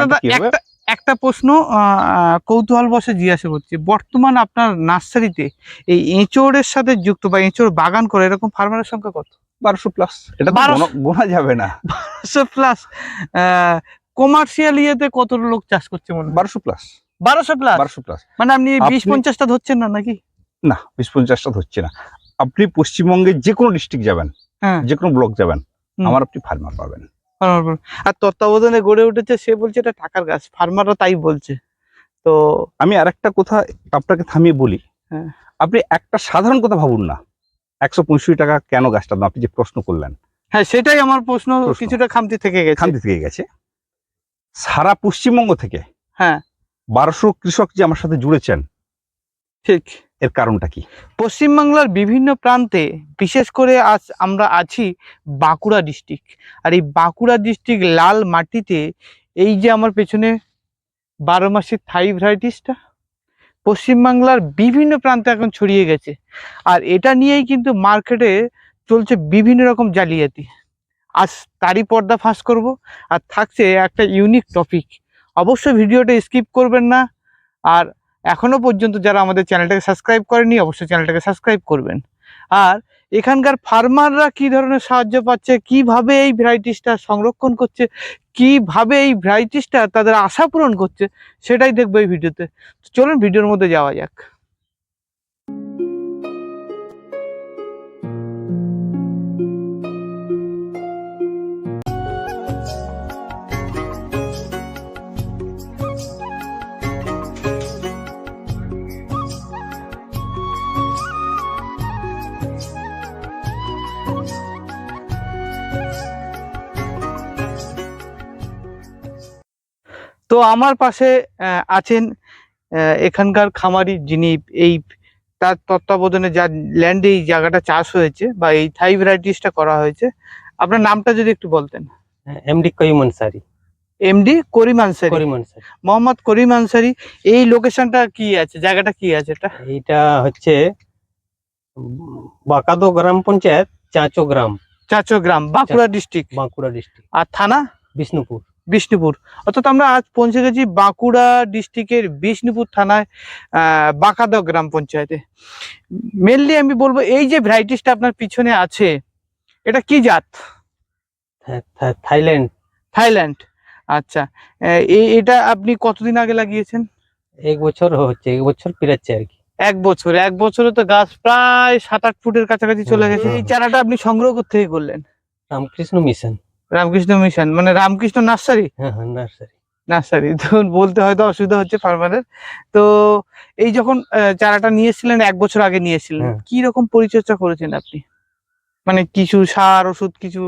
দাদা একটা একটা প্রশ্ন কৌতূহল বসে জিজ্ঞাসা করছি বর্তমান আপনার নার্সারিতে এই এঁচোড়ের সাথে যুক্ত বা এঁচোড় বাগান করে এরকম ফার্মারের সংখ্যা কত? বারোশো প্লাস এটা গোনা- যাবে না। বারোশো প্লাস কমার্শিয়াল ইয়েতে কত লোক চাষ করছে মনে বারোশো প্লাস বারোশো প্লাস বারোশো প্লাস মানে আপনি বিশ পঞ্চাশটা ধরছেন না নাকি? না বিশ পঞ্চাশটা ধরছে না। আপনি পশ্চিমবঙ্গের যে কোনো ডিস্ট্রিক্ট যাবেন হ্যাঁ। যে কোনো ব্লক যাবেন আমার আপনি ফার্মার পাবেন। আর তত্ত্বাবধানে গড়ে উঠেছে সে বলছে এটা টাকার গাছ ফার্মাররা তাই বলছে। তো আমি আরেকটা কথা আপনাকে থামিয়ে বলি। হ্যাঁ। আপনি একটা সাধারণ কথা ভাবুন না। একশো পঁয়ষট্টি টাকা কেন গাছটা দাম আপনি যে প্রশ্ন করলেন। হ্যাঁ সেটাই আমার প্রশ্ন। কিছুটা খামতি থেকে গেছে। খান্তি থেকে গেছে। সারা পশ্চিমবঙ্গ থেকে হ্যাঁ। বারোশো কৃষক যে আমার সাথে জুড়েছেন ঠিক। এর কারণটা কি? পশ্চিমবাংলার বিভিন্ন প্রান্তে বিশেষ করে আজ আমরা আছি বাঁকুড়া ডিস্ট্রিক্ট। আর এই বাঁকুড়া ডিস্ট্রিক্ট লাল মাটিতে এই যে আমার পেছনে বারো মাসের থাই ভ্যারাইটিসটা, পশ্চিমবাংলার বিভিন্ন প্রান্তে এখন ছড়িয়ে গেছে। আর এটা নিয়েই কিন্তু মার্কেটে চলছে বিভিন্ন রকম জালিয়াতি। আজ তারই পর্দা ফাঁস করব, আর থাকছে একটা ইউনিক টপিক অবশ্যই ভিডিওটা স্কিপ করবেন না, আর এখনও পর্যন্ত যারা আমাদের চ্যানেলটাকে সাবস্ক্রাইব করেনি, অবশ্যই চ্যানেলটাকে সাবস্ক্রাইব করবেন। আর এখানকার ফার্মাররা কি ধরনের সাহায্য পাচ্ছে? কীভাবে এই ভ্যারাইটিসটা সংরক্ষণ করছে? কীভাবে এই ভ্যারাইটিসটা তাদের আশা পূরণ করছে? সেটাই দেখব এই ভিডিওতে। চলুন, ভিডিওর মধ্যে যাওয়া যাক। আমার পাশে আছেন এখানকার খামারি যিনি এই তার তত্ত্বাবধানে যা ল্যান্ডে এই জায়গাটা চাষ হয়েছে বা এই থাই ভ্যারাইটিসটা করা হয়েছে আপনার নামটা যদি একটু বলতেন। এমডি কয়ুম আনসারি এমডি করিম আনসারি করিম আনসারি মোহাম্মদ করিম আনসারি এই লোকেশনটা কি আছে? জায়গাটা কি আছে এটা? এইটা হচ্ছে বাকাদো গ্রাম পঞ্চায়েত চাঁচো গ্রাম। চাচো গ্রাম বাঁকুড়া ডিস্ট্রিক্ট বাঁকুড়া ডিস্ট্রিক্ট আর থানা? বিষ্ণুপুর। বিষ্ণুপুর। অর্থাৎ আমরা আজ পৌঁছে গেছি বাঁকুড়া ডিস্ট্রিক্টের বিষ্ণুপুর থানায় বাঁকাদা গ্রাম পঞ্চায়েতে। মেনলি আমি বলব এই যে ভ্যারাইটিসটা আপনার পিছনে আছে এটা কি জাত? থাইল্যান্ড। থাইল্যান্ড। আচ্ছা এই- এটা আপনি কতদিন আগে লাগিয়েছেন? এক বছর হচ্ছে এক বছর পেরাচ্ছে আর কি। এক বছর এক বছরে তো গাছ প্রায় সাত আট ফুটের কাছাকাছি চলে গেছে। এই চারাটা আপনি সংগ্রহ করতে করলেন? রামকৃষ্ণ মিশন। রামকৃষ্ণ মিশন মানে রামকৃষ্ণ নার্সারি? হ্যাঁ হ্যাঁ নার্সারি। নার্সারি তো বলতে হয়তো অসুবিধা হচ্ছে ফার্মারের তো এই যখন চারাটা নিয়েছিলেন এক বছর আগে নিয়েছিলেন হ্যাঁ। কি রকম পরিচর্যা করেছেন আপনি? মানে কিছু সার ওষুধ কিছু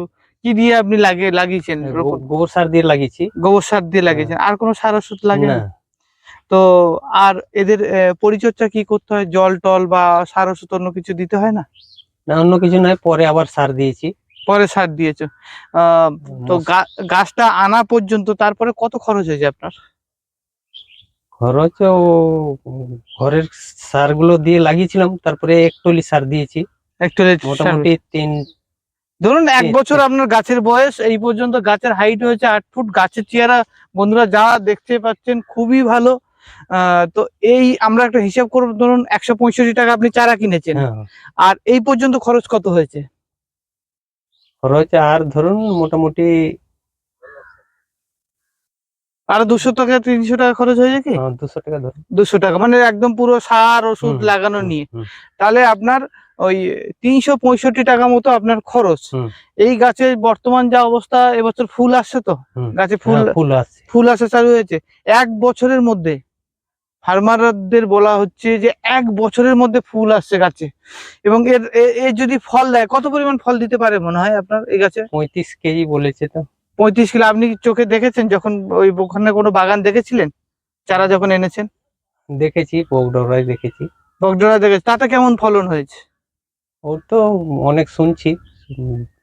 কি দিয়ে আপনি লাগিয়ে লাগিয়েছেন গোবর সার দিয়ে লাগিয়েছি। গোবর সার দিয়ে লাগিয়েছেন আর কোনো সার ওষুধ লাগে না? তো আর এদের পরিচর্যা কি করতে হয়? জল টল বা সার ওষুধ অন্য কিছু দিতে হয় না? না অন্য কিছু নয় পরে আবার সার দিয়েছি। পরে সার দিয়েছ। তো গাছটা আনা পর্যন্ত তারপরে কত খরচ হয়েছে আপনার? খরচ ও ঘরের সারগুলো দিয়ে লাগিয়েছিলাম তারপরে এক টলি সার দিয়েছি। একটু মোটামুটি তিন ধরুন এক বছর আপনার গাছের বয়স এই পর্যন্ত গাছের হাইট হয়েছে আট ফুট গাছের চেহারা বন্ধুরা যা দেখতে পাচ্ছেন খুবই ভালো। আহ, তো এই আমরা একটা হিসাব করব ধরুন একশো পঁয়ষট্টি টাকা আপনি চারা কিনেছেন। হ্যাঁ। আর এই পর্যন্ত খরচ কত হয়েছে? খরচ আর ধরুন মোটামুটি আর দুশো টাকা তিনশো টাকা খরচ হয়েছে কি? দুশো টাকা ধরুন। দুশো টাকা মানে একদম পুরো সার ওষুধ লাগানো নিয়ে। তাহলে আপনার ওই তিনশো পঁয়ষট্টি টাকা মতো আপনার খরচ। এই গাছের বর্তমান যা অবস্থা এবছর ফুল আসছে তো? গাছে ফুল হ্যাঁ, ফুল আসছে। ফুল আসা চালু হয়েছে। এক বছরের মধ্যে ফার্মারদের বলা হচ্ছে যে এক বছরের মধ্যে ফুল আসছে গাছে। এবং এর এ- এর যদি ফল দেয় কত পরিমাণ ফল দিতে পারে মনে হয় আপনার এই গাছে? পঁয়ত্রিশ কেজি বলেছে তো। পঁয়ত্রিশ কিলো আপনি চোখে দেখেছেন যখন ওই ওখানে কোনো বাগান দেখেছিলেন? চারা যখন এনেছেন? দেখেছি বগডরাই দেখেছি। বকডোরা দেখেছি তাতে কেমন ফলন হয়েছে? ওর তো অনেক শুনছি।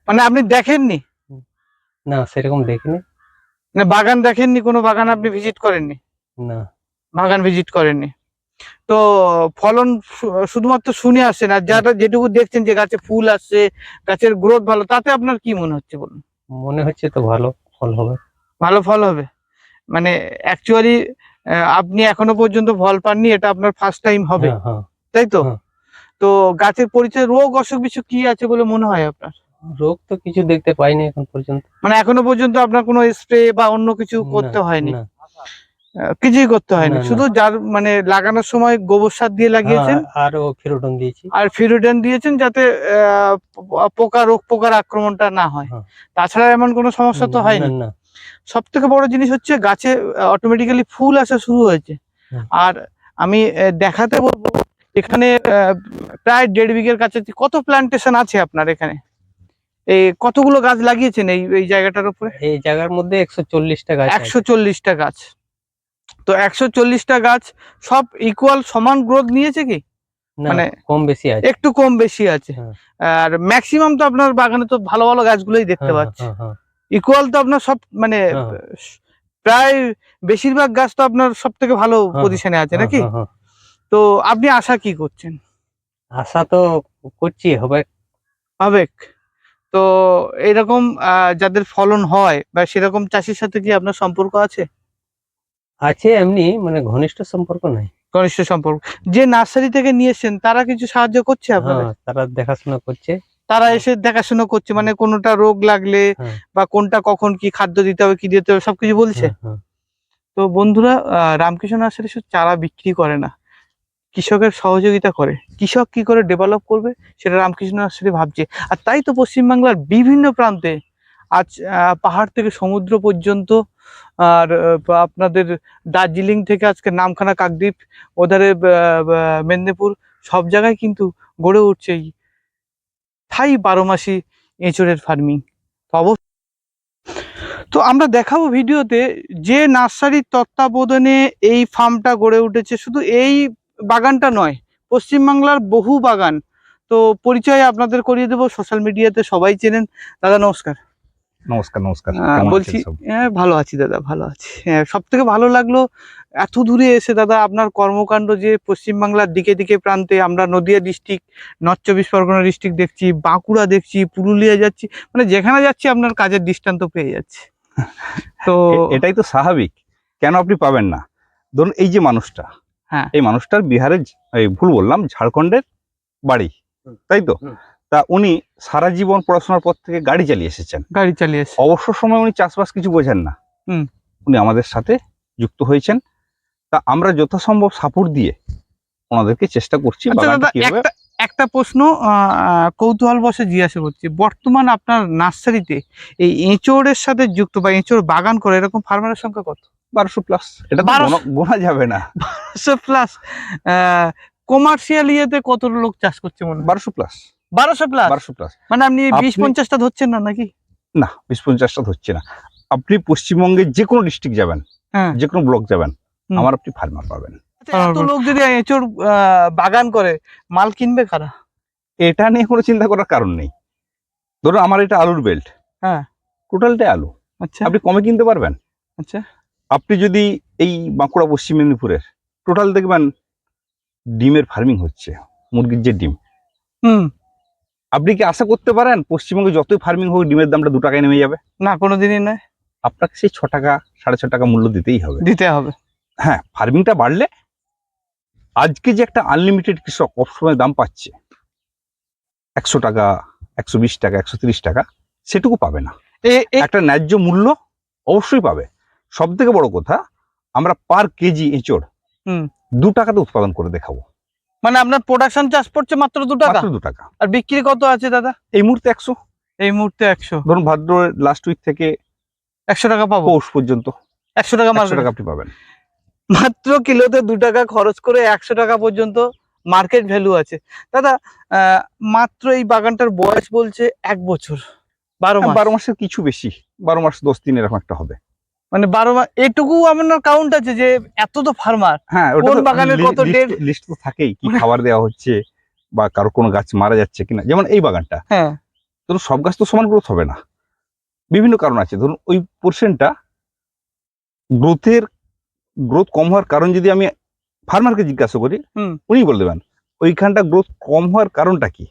মানে আপনি দেখেননি? না সেরকম দেখিনি। মানে বাগান দেখেননি কোনো বাগান আপনি ভিজিট করেননি? না। বাগান ভিজিট করেননি। তো ফলন শুধুমাত্র শুনে আসছেন আর যারা যেটুকু দেখছেন যে গাছে ফুল আসছে গাছের গ্রোথ ভালো তাতে আপনার কি মনে হচ্ছে বলুন? মনে হচ্ছে তো ভালো ফল হবে। ভালো ফল হবে? মানে অ্যাকচুয়ালি আপনি এখনও পর্যন্ত ফল পাননি এটা আপনার ফার্স্ট টাইম হবে। হ্যাঁ, হ্যাঁ। তাই তো? হ্যাঁ। তো গাছের পরিচয় রোগ অসুখ বিসুখ কি আছে বলে মনে হয় আপনার? রোগ তো কিছু দেখতে পাইনি এখন পর্যন্ত। মানে এখনও পর্যন্ত আপনার কোনো স্প্রে বা অন্য কিছু করতে হয়নি? কিছুই করতে হয়নি। শুধু যার মানে লাগানোর সময় গোবর সার দিয়ে লাগিয়েছেন হ্যাঁ, আর ও ফেরোটন দিয়েছি। আর ফিরোডেন দিয়েছেন যাতে পোকা রোগ পোকার আক্রমণটা না হয়। হ্যাঁ। তাছাড়া এমন কোনো সমস্যা তো হয়নি। সব থেকে বড় জিনিস হচ্ছে গাছে অটোমেটিক্যালি ফুল আসা শুরু হয়েছে। আর আমি দেখাতে বলব এখানে প্রায় দেড় বিঘের কাছে কত প্ল্যান্টেশন আছে আপনার এখানে? এই কতগুলো গাছ লাগিয়েছেন এই এই জায়গাটার উপরে? এই জায়গার মধ্যে একশো চল্লিশটা গাছ একশো চল্লিশটা গাছ। তো একশো চল্লিশটা গাছ সব ইকুয়াল সমান গ্রোথ নিয়েছে কি? মানে কম বেশি আছে। একটু কম বেশি আছে। হ্যাঁ। আর ম্যাক্সিমাম তো আপনার বাগানে তো ভালো ভালো গাছগুলোই দেখতে হ্যাঁ, পাচ্ছি। হ্যাঁ, হ্যাঁ। ইকুয়াল তো আপনার সব মানে। প্রায় বেশিরভাগ গাছ তো আপনার সব থেকে ভালো পজিশনে আছে নাকি। তো আপনি আশা কি করছেন? আশা তো করছি হবে। আবেগ। তো এরকম যাদের ফলন হয় বা সেরকম চাষির সাথে কি আপনার সম্পর্ক আছে? আছে এমনি মানে ঘনিষ্ঠ সম্পর্ক নাই। ঘনিষ্ঠ সম্পর্ক। যে নার্সারি থেকে নিয়ে এসেছেন তারা কিছু সাহায্য করছে আপনাদের? হ্যাঁ, তারা দেখাশোনা করছে। তারা এসে দেখাশোনা করছে মানে কোনোটা রোগ লাগলে হ্যাঁ। বা কোনটা কখন কি খাদ্য দিতে হবে কি দিতে হবে সবকিছু বলছে? হ্যাঁ, হ্যাঁ। তো বন্ধুরা রামকৃষ্ণ নার্সারি শুধু চারা বিক্রি করে না কৃষকের সহযোগিতা করে। কৃষক কি করে ডেভেলপ করবে সেটা রামকৃষ্ণ নার্সারি ভাবছে। আর তাই তো পশ্চিমবাংলার বিভিন্ন প্রান্তে আজ আহ, পাহাড় থেকে সমুদ্র পর্যন্ত আর আপনাদের দার্জিলিং থেকে আজকে নামখানা কাকদ্বীপ, ওধারে মেদিনীপুর, সব জায়গায় কিন্তু গড়ে উঠছে এই থাই বারো মাসি এঁচড়ের ফার্মিং তো তো আমরা দেখাবো ভিডিওতে যে নার্সারির তত্ত্বাবধানে এই ফার্মটা গড়ে উঠেছে। শুধু এই বাগানটা নয়, পশ্চিমবাংলার বহু বাগান। তো পরিচয় আপনাদের করিয়ে দেবো সোশ্যাল মিডিয়াতে সবাই চেনেন। দাদা, নমস্কার। নমস্কার নমস্কার আহ, বলছি হ্যাঁ ভালো আছি দাদা ভালো আছি। হ্যাঁ সব থেকে ভালো লাগল এত দূরে এসে দাদা আপনার কর্মকাণ্ড যে পশ্চিমবাংলার দিকে দিকে প্রান্তে আমরা নদিয়া ডিস্ট্রিক্ট নর্থ চব্বিশ পরগনা ডিস্ট্রিক্ট দেখছি বাঁকুড়া দেখছি পুরুলিয়া যাচ্ছি মানে যেখানে যাচ্ছি আপনার কাজের দৃষ্টান্ত পেয়ে যাচ্ছে। তো এটাই তো স্বাভাবিক কেন আপনি পাবেন না? ধরুন এই যে মানুষটা হ্যাঁ। এই মানুষটার বিহারের ভুল বললাম ঝাড়খণ্ডের বাড়ি তাই তো। তা উনি সারা জীবন পড়াশোনার পর থেকে গাড়ি চালিয়ে এসেছেন। গাড়ি চালিয়ে এসে অবসর সময় উনি চাষবাস কিছু বোঝেন না। হুম। উনি আমাদের সাথে যুক্ত হয়েছেন। তা আমরা যথাসম্ভব সাপোর্ট দিয়ে ওনাদেরকে চেষ্টা করছি আচ্ছা একটা একটা প্রশ্ন কৌতূহল বসে জিজ্ঞাসা করছি। বর্তমান আপনার নার্সারিতে এই এঁচোড়ের সাথে যুক্ত বা এঁচোড় বাগান করে এরকম ফার্মারের সংখ্যা কত? বারোশো প্লাস এটা তো 1200 গোনা- যাবে না। বারোশো প্লাস কমার্শিয়াল ইয়েতে কত লোক চাষ করছে মনে বারোশো প্লাস বারোশো প্লাস বারোশো প্লাস মানে আপনি বিশ পঞ্চাশটা ধরছেন না নাকি? না বিশ পঞ্চাশটা হচ্ছে না। আপনি পশ্চিমবঙ্গের যে কোনো ডিস্ট্রিক্ট যাবেন হ্যাঁ। যে কোনো ব্লক যাবেন আমার আপনি ফার্মার পাবেন। আচ্ছা, এত লোক যদি এঁচোড় আহ, বাগান করে মাল কিনবে কারা? এটা নিয়ে কোনো চিন্তা করার কারণ নেই। ধরুন আমার এটা আলুর বেল্ট হ্যাঁ। টোটালটাই আলু। আচ্ছা। আপনি কমে কিনতে পারবেন। আচ্ছা। আপনি যদি এই বাঁকুড়া পশ্চিম মেদিনীপুরের টোটাল দেখবেন ডিমের ফার্মিং হচ্ছে মুরগির যে ডিম। হুম। আপনি কি আশা করতে পারেন পশ্চিমবঙ্গে যতই ফার্মিং হোক ডিমের দামটা দু টাকায় নেমে যাবে? না কোনোদিনই নয়। আপনাকে সেই ছ টাকা সাড়ে ছ টাকা মূল্য দিতেই হবে। দিতে হবে। হ্যাঁ ফার্মিংটা বাড়লে আজকে যে একটা আনলিমিটেড কৃষক সবসময় দাম পাচ্ছে একশো টাকা একশো বিশ টাকা একশো তিরিশ টাকা সেটুকু পাবে না। একটা ন্যায্য মূল্য অবশ্যই পাবে। সব থেকে বড় কথা আমরা পার কেজি এঁচড় হুম। দু টাকাতে উৎপাদন করে দেখাবো। মানে আপনার প্রোডাকশন চাষ পড়ছে মাত্র দু টাকা? দু টাকা। আর বিক্রি কত আছে দাদা? এই মুহূর্তে একশো। এই মুহূর্তে একশো। ধরুন ভাদ্র লাস্ট উইক থেকে একশো টাকা পাবো? পৌষ পর্যন্ত। একশো টাকা একশো টাকা আপনি পাবেন। মাত্র কিলোতে দু টাকা খরচ করে একশো টাকা পর্যন্ত মার্কেট ভ্যালু আছে। দাদা আহ, মাত্র এই বাগানটার বয়স বলছে এক বছর বারো হ্যাঁ, বারো মাসের কিছু বেশি। বারো মাস দশ দিন এরকম একটা হবে। মানে বারো মাস এটুকু আপনার কাউন্ট আছে যে এত তো ফার্মার হ্যাঁ কোন বাগানের কত ডেট? লিস্ট তো থাকেই কি খাবার দেওয়া হচ্ছে বা কারও কোনো গাছ মারা যাচ্ছে কিনা। যেমন এই বাগানটা। হ্যাঁ। ধরুন সব গাছ তো সমান গ্রোথ হবে না। বিভিন্ন কারণ আছে। ধরুন ওই পোর্শনটা গ্রোথের গ্রোথ কম হওয়ার কারণ যদি আমি ফার্মারকে জিজ্ঞাসা করি। উনি বলে দেবেন ওইখানটা গ্রোথ কম হওয়ার কারণটা কি?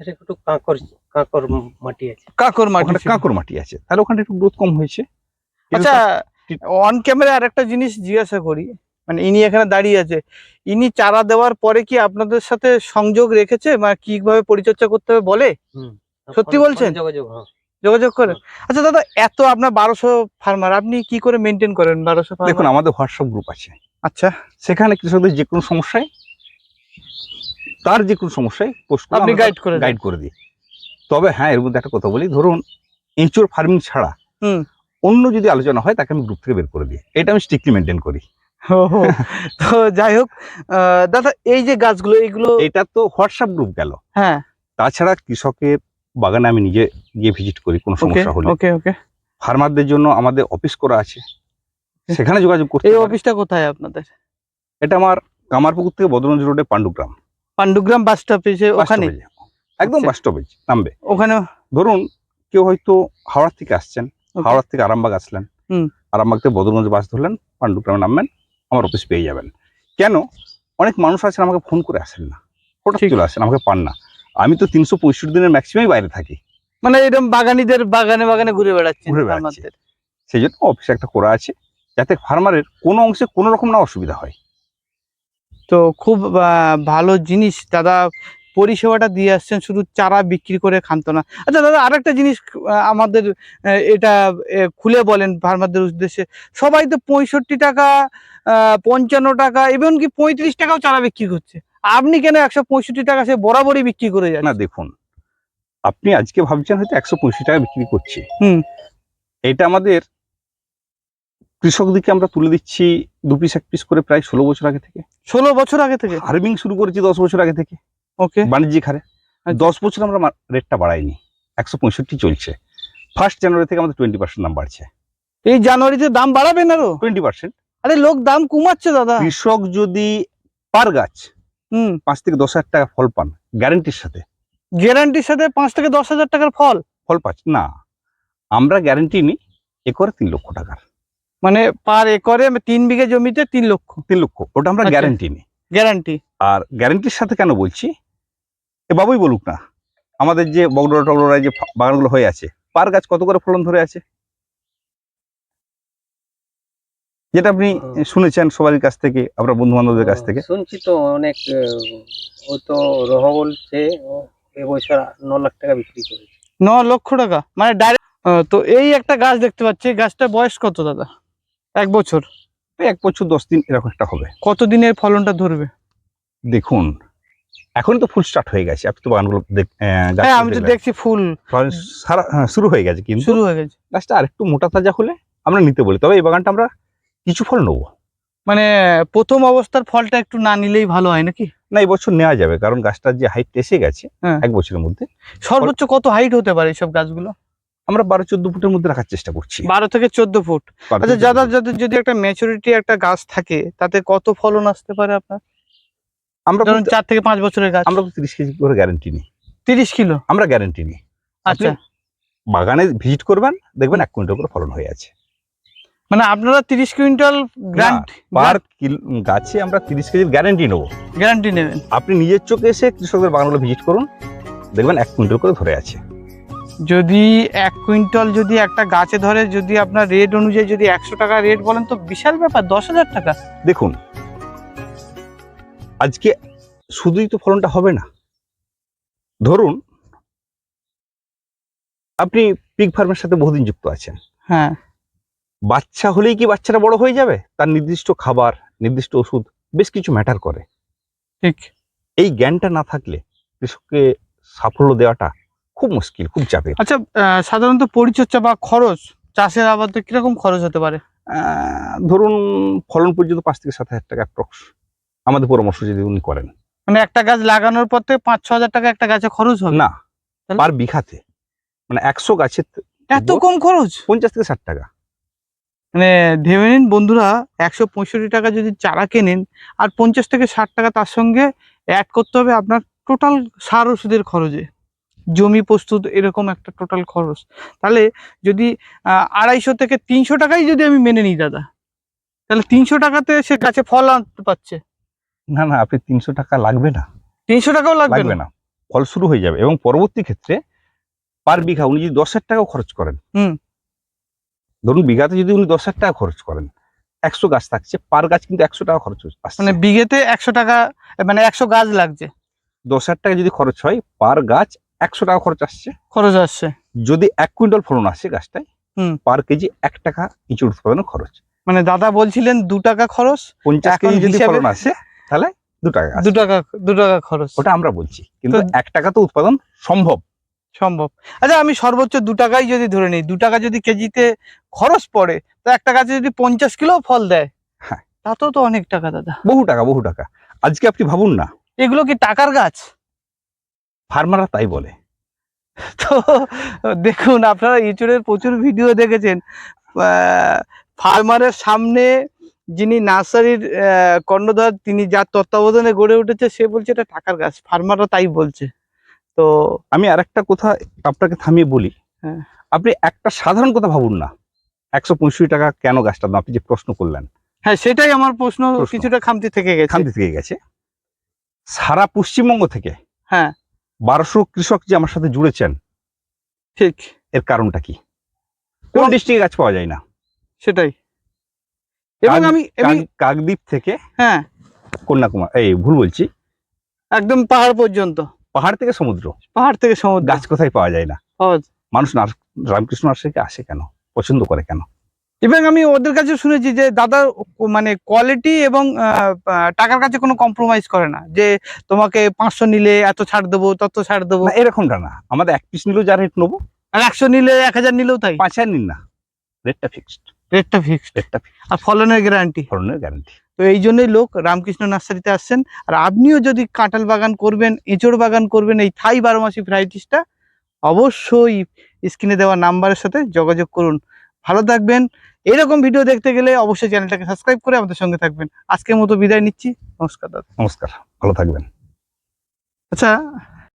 একটু কাঁকর কাঁকর মাটি আছে। কাকর মাটি কাঁকর মাটি আছে। তাহলে ওখানে একটু গ্রোথ কম হয়েছে। আচ্ছা অন ক্যামেরা আর একটা জিনিস জিজ্ঞাসা করি। মানে ইনি এখানে দাঁড়িয়ে আছে। ইনি চারা দেওয়ার পরে কি আপনাদের সাথে সংযোগ রেখেছে বা কীভাবে পরিচর্যা করতে হবে বলে? সত্যি বলছেন? যোগাযোগ হ্যাঁ। করে। আচ্ছা দাদা এত আপনার বারোশো ফার্মার আপনি কি করে মেনটেন করেন বারোশো দেখুন আমাদের হোয়াটসঅ্যাপ গ্রুপ আছে। আচ্ছা। সেখানে কৃষকদের যে কোনো সমস্যায় তার যে কোনো সমস্যায় পোস্ট আপনি guide করে গাইড করে দিই। তবে হ্যাঁ এর মধ্যে একটা কথা বলি। ধরুন ইনচুর ফার্মিং ছাড়া হুম। অন্য যদি আলোচনা হয় তাকে আমি গ্রুপ থেকে বের করে দিই। এটা আমি স্ট্রিক্টলি মেনটেন করি। তো যাই হোক দাদা এই যে গাছগুলো এইগুলো এটা তো হোয়াটসঅ্যাপ গ্রুপ গেল। হ্যাঁ। তাছাড়া কৃষকের বাগানে আমি নিজে গিয়ে ভিজিট করি কোনো সমস্যা হলে। ওকে ওকে। ফার্মারদের জন্য আমাদের অফিস করা আছে। সেখানে যোগাযোগ করতে এই অফিসটা কোথায় আপনাদের? এটা আমার কামারপুকুর থেকে বদরগঞ্জ রোডে পাণ্ডুগ্রাম। পান্ডুগ্রাম বাস স্টপেজে ওখানে। একদম বাস স্টপেজ নামবে। ওখানে ধরুন কেউ হয়তো হাওড়া থেকে আসছেন। Okay. হাওড়া থেকে আরামবাগ আসলেন। হুম। আরামবাগ থেকে বদরগঞ্জ বাস ধরলেন পাণ্ডুগ্রামে নামবেন আমার অফিস পেয়ে যাবেন। কেন? অনেক মানুষ আছেন আমাকে ফোন করে আসেন না। হঠাৎ। চলে আসেন আমাকে পান না। আমি তো তিনশো পঁয়ষট্টি দিনের ম্যাক্সিমাম বাইরে থাকি। মানে এরকম বাগানিদের বাগানে বাগানে ঘুরে বেড়াচ্ছেন ঘুরে বেড়াচ্ছি। সেই জন্য অফিসে একটা করা আছে যাতে ফার্মারের কোনো অংশে কোনো রকম না অসুবিধা হয়। তো খুব ভালো জিনিস। দাদা পরিষেবাটা দিয়ে আসছেন শুধু চারা বিক্রি করে খান্ত না। আচ্ছা দাদা আরেকটা জিনিস আমাদের এটা খুলে বলেন ফার্মারদের উদ্দেশ্যে। সবাই তো পঁয়ষট্টি টাকা পঞ্চান্ন টাকা এবং কি পঁয়ত্রিশ টাকাও চারা বিক্রি করছে। আপনি কেন একশো পঁয়ষট্টি টাকা সে বরাবরই বিক্রি করে যান না দেখুন আপনি আজকে ভাবছেন হয়তো একশো পঁয়ষট্টি টাকা বিক্রি করছি। হুম। এটা আমাদের কৃষকদেরকে আমরা তুলে দিচ্ছি দু পিস এক পিস করে প্রায় ষোলো বছর আগে থেকে। ষোলো বছর আগে থেকে? ফার্মিং শুরু করেছি দশ বছর আগে থেকে। ওকে বাণিজ্যিক হারে। আচ্ছা। দশ বছর আমরা রেটটা বাড়াইনি। একশো পঁয়ষট্টি চলছে। ফার্স্ট জানুয়ারি থেকে আমাদের টোয়েন্টি পার্সেন্ট দাম বাড়ছে। এই জানুয়ারিতে দাম বাড়াবেন আরও টোয়েন্টি পার্সেন্ট আরে লোক দাম কমাচ্ছে দাদা। কৃষক যদি পার গাছ হুম। পাঁচ থেকে দশ হাজার টাকা ফল পান গ্যারেন্টির সাথে। গ্যারান্টির সাথে পাঁচ থেকে দশ হাজার টাকার ফল? ফল পাচ্ছে? না। আমরা গ্যারেন্টি নিই একরে তিন লক্ষ টাকার। মানে পার একরে তিন বিঘে জমিতে তিন লক্ষ। তিন লক্ষ। ওটা আমরা। গ্যারেন্টি নিই গ্যারান্টি আর গ্যারেন্টির সাথে কেন বলছি? এ বাবুই বলুক না। আমাদের যে বগডোরা টগডোরা যে বাগানগুলো হয়ে আছে পার গাছ কত করে ফলন ধরে আছে? যেটা আপনি শুনেছেন সবার কাছ থেকে আপনার বন্ধু বান্ধবদের কাছ থেকে। শুনছি তো অনেক ও তো রহ বলছে এবছর ন লাখ টাকা বিক্রি করেছে। ন লক্ষ টাকা? মানে ডাইরেক্ট তো এই একটা গাছ দেখতে পাচ্ছি এই গাছটার বয়স কত দাদা? এক বছর। এক বছর দশ দিন এরকম একটা হবে। কত দিনের ফলনটা ধরবে? দেখুন এখন তো ফুল স্টার্ট হয়ে গেছে। আপনি তো বাগানগুলো হ্যাঁ আমি তো দেখছি ফুল সারা হ্যাঁ, শুরু হয়ে গেছে কিন্তু। শুরু হয়ে গেছে। গাছটা আরেকটু মোটা তাজা হলে আমরা নিতে বলি। তবে এই বাগানটা আমরা কিছু ফল নেব। মানে প্রথম অবস্থার ফলটা একটু না নিলেই ভালো হয় নাকি? না এই বছর নেওয়া যাবে। কারণ গাছটার যে হাইট এসে গেছে হ্যাঁ। এক বছরের মধ্যে। সর্বোচ্চ কত হাইট হতে পারে এইসব গাছগুলো? আমরা বারো চোদ্দ ফুটের মধ্যে রাখার চেষ্টা করছি। বারো থেকে চোদ্দ ফুট। আচ্ছা যাদের যাদের যদি একটা ম্যাচুরিটি একটা গাছ থাকে তাতে কত ফলন আসতে পারে আপনার? আমরা ধরুন চার থেকে পাঁচ বছরের গাছ। আমরা তিরিশ কেজি করে গ্যারেন্টি নিই। তিরিশ কিলো? আমরা গ্যারেন্টি নিই। আচ্ছা। বাগানে ভিজিট করবেন দেখবেন এক কুইন্টাল করে ফলন হয়ে আছে। মানে আপনারা তিরিশ কুইন্টাল গ্রান্ট পার গাছে আমরা তিরিশ কেজির গ্যারেন্টি নেব। গ্যারান্টি নেবেন। আপনি নিজের চোখে এসে কৃষকদের বাগানগুলো ভিজিট করুন দেখবেন এক কুইন্টাল করে ধরে আছে। যদি এক কুইন্টাল যদি একটা গাছে ধরে যদি আপনার রেট অনুযায়ী যদি একশো টাকা রেট বলেন তো বিশাল ব্যাপার দশ হাজার টাকা। দেখুন আজকে শুধুই তো ফলনটা হবে না। ধরুন আপনি পিগ ফার্মের সাথে বহুদিন যুক্ত আছেন। হ্যাঁ। বাচ্চা হলেই কি বাচ্চাটা বড় হয়ে যাবে? তার নির্দিষ্ট খাবার নির্দিষ্ট ওষুধ বেশ কিছু ম্যাটার করে। ঠিক। এই জ্ঞানটা না থাকলে কৃষককে সাফল্য দেওয়াটা খুব মুশকিল খুব চাপের। আচ্ছা সাধারণত পরিচর্যা বা খরচ চাষের আবাদে কীরকম খরচ হতে পারে? ধরুন ফলন পর্যন্ত পাঁচ থেকে সাত হাজার টাকা অ্যাপ্রক্স আমাদের পরামর্শ যদি উনি করেন। মানে একটা গাছ লাগানোর পর থেকে পাঁচ ছ হাজার টাকা একটা গাছে খরচ হবে? না? পার বিঘাতে। মানে একশো গাছের এত কম খরচ? পঞ্চাশ থেকে ষাট টাকা। মানে ভেবে নিন বন্ধুরা একশো পঁয়ষট্টি টাকা যদি চারা কেনেন আর পঞ্চাশ থেকে ষাট টাকা তার সঙ্গে অ্যাড করতে হবে আপনার টোটাল সার ওষুধের খরচে। জমি প্রস্তুত এরকম একটা টোটাল খরচ। তাহলে যদি আড়াইশো থেকে তিনশো টাকাই যদি আমি মেনে নিই দাদা তাহলে তিনশো টাকাতে সে গাছে ফল আনতে পারছে। না না আপনি তিনশো টাকা লাগবে না। তিনশো টাকাও লাগবে না? ফল শুরু হয়ে যাবে। এবং পরবর্তী ক্ষেত্রে পার বিঘা উনি যদি দশ হাজার টাকাও খরচ করেন হুম। ধরুন বিঘাতে যদি উনি দশ হাজার টাকা খরচ করেন একশো গাছ থাকছে পার গাছ কিন্তু একশো টাকা খরচ আসছে। মানে বিঘেতে একশো টাকা মানে একশো গাছ লাগছে। দশ হাজার টাকা যদি খরচ হয় পার গাছ একশো টাকা খরচ আসছে। খরচ আসছে। যদি এক কুইন্টাল ফলন আসে গাছটায় হুম। পার কেজি এক টাকা ইঁচড় উৎপাদনের খরচ। মানে দাদা বলছিলেন দু টাকা খরচ পঞ্চাশ কেজি যদি ফলন আসে তাহলে দু টাকা দু টাকা দু টাকা খরচ। ওটা আমরা বলছি কিন্তু এক টাকা তো উৎপাদন সম্ভব। সম্ভব। আচ্ছা আমি সর্বোচ্চ দু টাকাই যদি ধরে নিই দু টাকা যদি কেজিতে খরচ পড়ে তো একটা গাছে যদি পঞ্চাশ কিলো ফল দেয় হ্যাঁ। তাতেও তো অনেক টাকা দাদা। বহু টাকা বহু টাকা। আজকে আপনি ভাবুন না। এগুলো কি টাকার গাছ? ফার্মাররা তাই বলে। তো দেখুন আপনারা ইঁচড়ের প্রচুর ভিডিও দেখেছেন। ফার্মারের সামনে যিনি নার্সারির কর্ণধার তিনি যার তত্ত্বাবধানে গড়ে উঠেছে সে বলছে এটা টাকার গাছ। ফার্মাররা তাই বলছে। তো আমি আরেকটা কথা আপনাকে থামিয়ে বলি। হ্যাঁ। আপনি একটা সাধারণ কথা ভাবুন না। একশো পঁয়ষট্টি টাকা কেন গাছটা দাম আপনি যে প্রশ্ন করলেন? হ্যাঁ সেটাই আমার প্রশ্ন। কিছুটা খামতি থেকে গেছে। খান্তি থেকে গেছে। সারা পশ্চিমবঙ্গ থেকে হ্যাঁ। বারোশো কৃষক যে আমার সাথে জুড়েছেন ঠিক। এর কারণটা কি? কোন ডিস্ট্রিক্টে গাছ পাওয়া যায় না? সেটাই। এবং আমি কাকদ্বীপ থেকে হ্যাঁ। কন্যাকুমার এই ভুল বলছি। একদম পাহাড় পর্যন্ত। পাহাড় থেকে সমুদ্র। পাহাড় থেকে সমুদ্র। গাছ কোথায় পাওয়া যায় না। মানুষ রামকৃষ্ণ নার্সারিকে আসে কেন? পছন্দ করে কেন? এবং আমি ওদের কাছে শুনেছি যে দাদা মানে কোয়ালিটি এবং টাকার কাছে কোনো কম্প্রোমাইজ করে না। যে তোমাকে পাঁচশো নিলে এত ছাড় দেবো তত ছাড় দেবো। এরকমটা না। আমাদের এক পিস নিলেও যা রেট নেব। আর একশো নিলে এক হাজার নিলেও তাই। পাঁচ হাজার নিন না। রেটটা ফিক্সড রেটটা ফিক্সড রেটটা আর ফলনের গ্যারান্টি ফলনের গ্যারান্টি তো এই জন্যই লোক রামকৃষ্ণ নার্সারিতে আসছেন। আর আপনিও যদি কাঁঠাল বাগান করবেন এঁচড় বাগান করবেন এই থাই বারোমাসি ভ্যারাইটিসটা অবশ্যই স্ক্রিনে দেওয়া নাম্বারের সাথে যোগাযোগ করুন। ভালো থাকবেন। এরকম ভিডিও দেখতে গেলে অবশ্যই চ্যানেলটাকে সাবস্ক্রাইব করে আমাদের সঙ্গে থাকবেন। আজকের মতো বিদায় নিচ্ছি। নমস্কার দাদা। নমস্কার। ভালো থাকবেন। আচ্ছা